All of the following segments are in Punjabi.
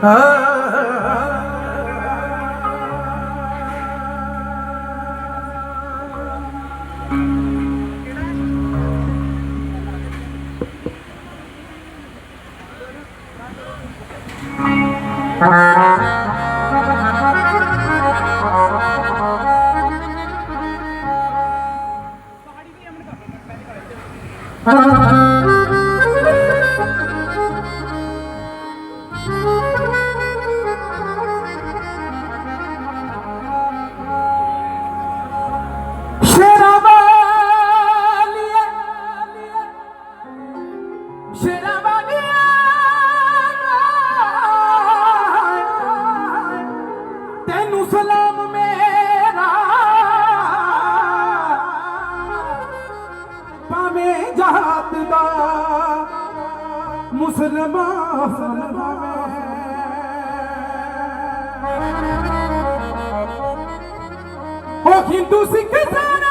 ਸ਼ੇਰਾਂ ਤੈਨੂੰ ਸਲਾਮ ਮੇਰਾ। ਭਾਵੇਂ ਜਾਤ ਦਾ ਮੁਸਲਮਾਨ ਹੋਵੇ ਹੋ ਹਿੰਦੂ ਸਿੱਖ ਸਾਰਾ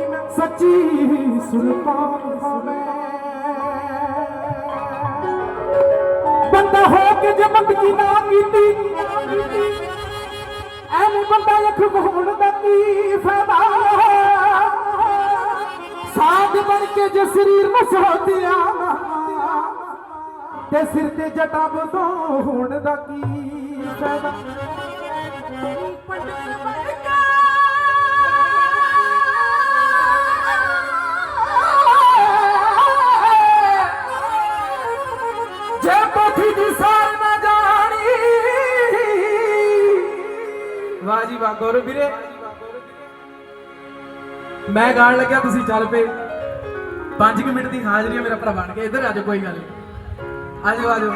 ਮੈਂ ਸੱਚੀ ਸੁਲਤਾਨ ਹੋਵੇ। ਬੰਦਾ ਹੋ ਕੇ ਜੇ ਬੰਦਗੀ ਨਾ ਕੀਤੀ, ਐਵੇਂ ਬੰਦਾ ਅੱਖ ਹੋਣ ਦਾ ਕੀ ਫਾਇਦਾ? ਸਾਧ ਬਣ ਕੇ ਜੇ ਸਰੀਰ ਨੂੰ ਤੇ ਸਿਰ ਤੇ ਜਟਾ ਬਦੋ ਹੋਣ ਦਾ ਕੀ ਫਾਇਦਾ? ਜੇ ਪੋਥੀ ਦੀ ਸਾਰ ਨਾ ਜਾਣੀ। ਵਾਹ ਜੀ ਵਾਹ, ਗੌਰਵ ਵੀਰੇ। ਮੈਂ ਗਾਣ ਲੱਗਿਆ, ਤੁਸੀਂ ਚੱਲ ਪਏ। 5 ਮਿੰਟ ਦੀ ਹਾਜ਼ਰੀ ਮੇਰਾ ਭਰਾ ਬਣ ਕੇ ਇੱਧਰ ਆ ਜਾਓ, ਕੋਈ ਗੱਲ ਨਹੀਂ। ਆ ਜਾਓ ਆ ਜਾਓ।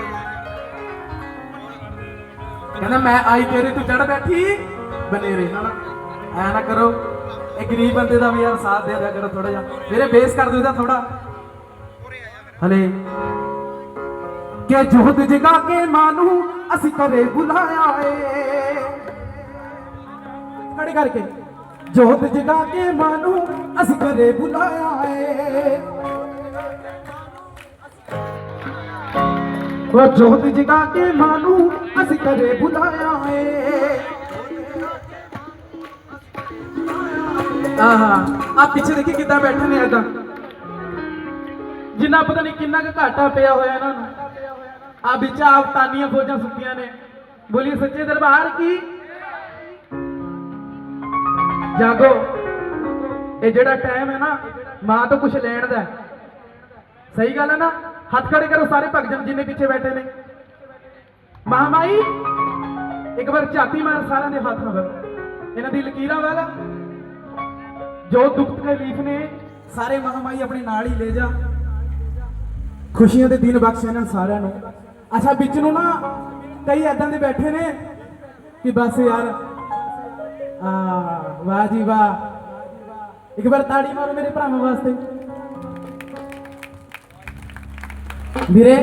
ਕਹਿੰਦਾ, ਮੈਂ ਆਈ ਤੇਰੇ ਤੂੰ ਚੜ ਬੈਠੀ, ਬਨੇਰੇ ਹਨਾ ਐ ਨਾ ਕਰੋ, ਇਹ ਗਰੀਬ ਬੰਦੇ ਦਾ ਵੀ ਯਾਰ ਸਾਥ ਦੇ ਦਿਆ ਕਰੋ ਥੋੜਾ ਜਿਹਾ। ਵੀਰੇ ਬੇਸ ਕਰ ਦਿਓ ਇਹਦਾ ਥੋੜਾ ਹਲੇ। ਕਿ ਜੋਤ ਜਗਾ ਕੇ ਮਾਨੂੰ, ਅਸੀਂ ਘਰੇ ਬੁਲਾਇਆ ਏ। ਖੜੇ ਕਰਕੇ। ਜੋਤ ਜਗਾ ਕੇ ਮਾਨੂੰ, ਅਸੀਂ ਕਰੇ ਬੁਲਾਇਆ ਏ। ਉਹ ਜੋਤ ਜਗਾ ਕੇ ਮਾਨੂੰ, ਅਸੀਂ ਕਰੇ ਬੁਲਾਇਆ ਏ। ਆਹਾ ਆ ਪਿੱਛੇ ਦੇਖੀ ਕਿੱਦਾਂ ਬੈਠੇ ਨੇ ਏਦਾਂ ਜਿੰਨਾ ਪਤਾ ਨਹੀਂ ਕਿੰਨਾ ਕੁ ਘਾਟਾ ਪਿਆ ਹੋਇਆ ਇਹਨਾਂ ਨੂੰ। ਆ ਵਿੱਚ ਆਪਤਾਨੀਆਂ ਫੌਜਾਂ ਸੁੱਤੀਆਂ ਨੇ। ਬੋਲੀ ਸੱਚੇ ਦਰਬਾਰ ਕੀ? ਜਾਗੋ। ਇਹ ਜਿਹੜਾ ਟਾਈਮ ਹੈ ਨਾ, ਮਾਂ ਤੋਂ ਕੁਝ ਲੈਣ ਦਾ ਸਹੀ ਗੱਲ ਹੈ ਨਾ? ਹੱਥ ਖੜੇ ਕਰੋ ਸਾਰੇ ਭਗਜਨ ਜਿੰਨੇ ਪਿੱਛੇ ਬੈਠੇ ਨੇ। ਮਹਾਮਾਈ, ਇੱਕ ਵਾਰ ਝਾਤੀ ਮਾਰ ਸਾਰਿਆਂ ਦੇ ਹੱਥਾਂ ਵੱਲ। ਇਹਨਾਂ ਦੀ ਲਕੀਰਾਂ ਵੱਲ। ਜੋ ਦੁੱਖ ਤਕਲੀਫ ਨੇ, ਸਾਰੇ ਮਹਾਮਾਈ ਆਪਣੇ ਨਾਲ ਹੀ ਲੈ ਜਾ। ਖੁਸ਼ੀਆਂ ਦੇ ਦਿਨ ਬਖਸ਼ ਇਹਨਾਂ ਸਾਰਿਆਂ ਨੂੰ। ਅੱਛਾ ਵਿੱਚ ਨੂੰ ਨਾ ਕਈ ਐਦਾਂ ਦੇ ਬੈਠੇ ਨੇ ਕਿ ਬਸ ਯਾਰ ਆ ਵਾਹ ਜੀ ਵਾਹ। ਇੱਕ ਵਾਰ ਤਾੜੀ ਮਾਰੋ ਮੇਰੇ ਭਰਾਵਾਂ ਵਾਸਤੇ। ਵੀਰੇ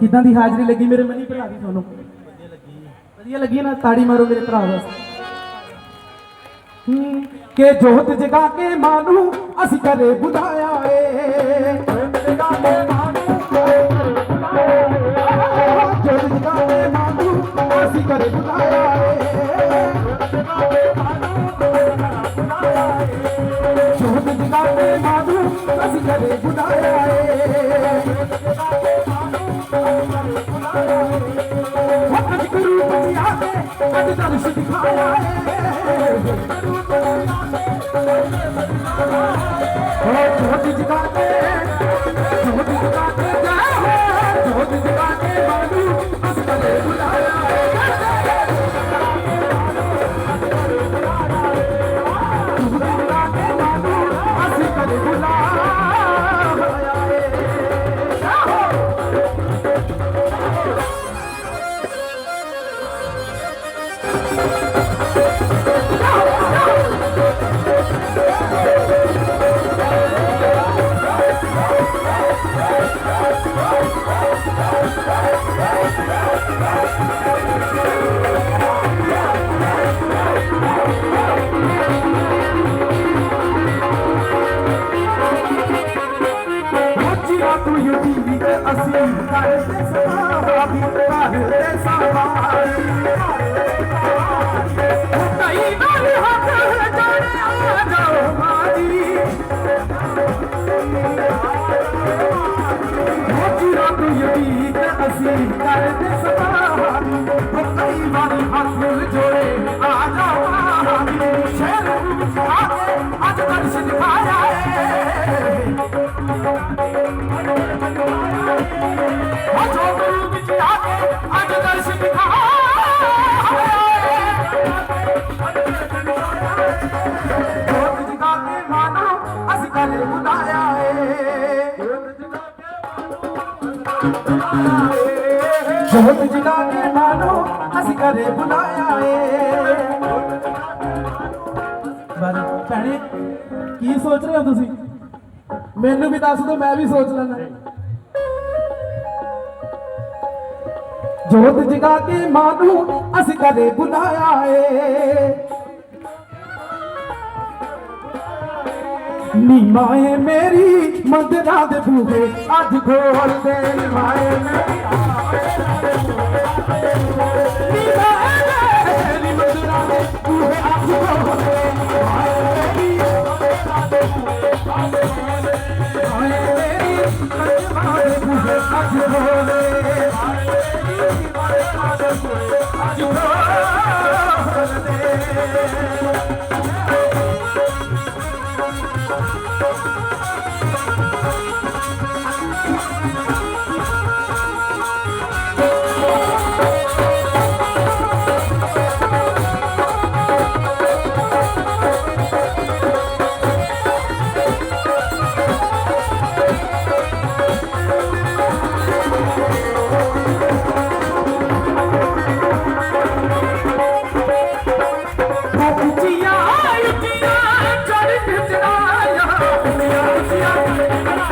ਕਿਦਾਂ ਦੀ ਹਾਜ਼ਰੀ ਲੱਗੀ ਮੇਰੇ ਮਨੀ ਭਰਾ ਦੀ ਤੁਹਾਨੂੰ? ਵਧੀਆ ਲੱਗੀ ਵਧੀਆ ਲੱਗੀ ਨਾ ਤਾੜੀ ਮਾਰੋ ਮੇਰੇ ਭਰਾ ਵਾਸਤੇ। ਹੂੰ, ਕਿ ਜੋਤ ਜਗਾ ਕੇ ਮਾਨੂੰ ਅਸੀਂ ਕਰੇ ਬੁਲਾਇਆ ਏ। ਜਗਾ ਕੇ ਕਰੇ ਬੁਲਾਇਆ ਏ ਜੋਤ ਜਗਾ ਕੇ ਮਾਨੂੰ ਅਸੀਂ ਕਰੇ ਬੁਲਾਇਆ ਏ ਵਕਤ ਗੁਰੂ ਬਚਿਆ ਕੇ ਅੱਜ ਦਰਸ਼ ਦਿਖਾਇਆ ਏ ਹੋ ਜੋਤ ਜਗਾ ਕੇ ਜੋਤ ਜੋਤ ਜਗਾ ਕੇ ਮਾਨੋ ਅਸੀਂ ਘਰੇ ਬੁਲਾਇਆ ਏ। ਬਾਜੀ ਭੈਣੇ, ਕੀ ਸੋਚ ਰਹੇ ਹੋ ਤੁਸੀਂ? ਮੈਨੂੰ ਵੀ ਦੱਸ ਦਿਓ, ਮੈਂ ਵੀ ਸੋਚ ਲੈਣਾ ਜੋਤ ਜਗਾ ਕੇ ਮਾਂ ਅਸੀਂ ਘਰੇ ਬੁਲਾਇਆ ਏ। ਨੀ ਮਾਏ ਮੇਰੀ ਮੰਦਰਾਂ ਦੇ ਬੂਹੇ ਅੱਜ ਖੋਲ ਨੀ ਮਾਏ ਮੇਰੀ ਨੀ ਮਾਏ ਮੇਰੀ ਮੰਦਰਾਂ ਦੇ ਬੂਹੇ ਅੱਜ ਖੋਲ ਨੀ ਮਾਏ ਮੇਰੀ ਮੰਦਰਾਂ ਦੇ ਬੂਹੇ ਅੱਜ ਖੋਲ ਮਾਏ ਮੇਰੀ ਮੰਦਰਾਂ ਦੇ ਬੂਹੇ ਅੱਜ ਖੋਲ ਮਾਏ ਮੇਰੀ ਮੰਦਰਾਂ ਦੇ ਬੂਹੇ ਅੱਜ ਖੋਲ ਦੇ ਉੱਚੀਆਂ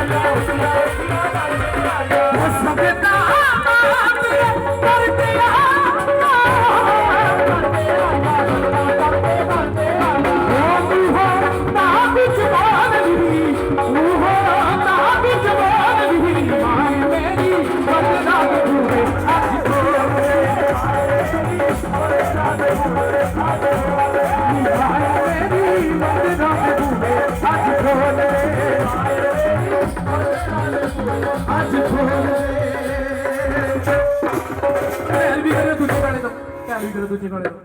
Olha o ਅੱਜ ਖੋਲੇ ਵੀ ਕਰੇ ਦੂਜੇ ਵਾਲੇ ਤੋਂ ਕਹਿ ਵੀ ਕਰੇ ਦੂਜੇ ਵਾਲੇ ਤੋਂ